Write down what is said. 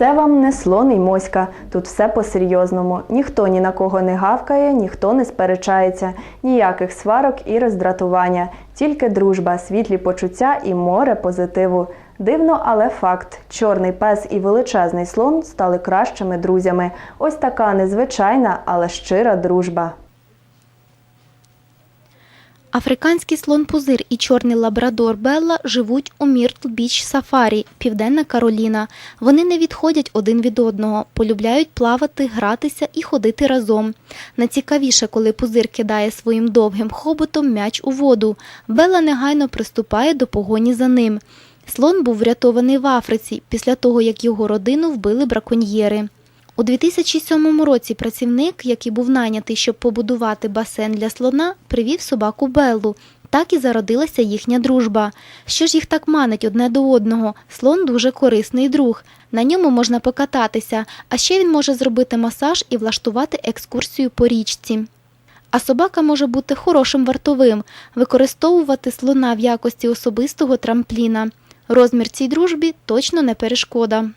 Це вам не слон і моська. Тут все по-серйозному. Ніхто ні на кого не гавкає, ніхто не сперечається, ніяких сварок і роздратування, тільки дружба, світлі почуття і море позитиву. Дивно, але факт: чорний пес і величезний слон стали кращими друзями. Ось така незвичайна, але щира дружба. Африканський слон Пузир і чорний лабрадор Белла живуть у Міртл Біч Сафарі, Південна Кароліна. Вони не відходять один від одного, полюбляють плавати, гратися і ходити разом. Найцікавіше, коли пузир кидає своїм довгим хоботом м'яч у воду. Белла негайно приступає до погоні за ним. Слон був врятований в Африці після того, як його родину вбили браконьєри. У 2007 році працівник, який був найнятий, щоб побудувати басейн для слона, привів собаку Беллу. Так і зародилася їхня дружба. Що ж їх так манить одне до одного? Слон дуже корисний друг. На ньому можна покататися, а ще він може зробити масаж і влаштувати екскурсію по річці. А собака може бути хорошим вартовим, використовувати слона в якості особистого трампліна. Розмір цій дружбі точно не перешкода.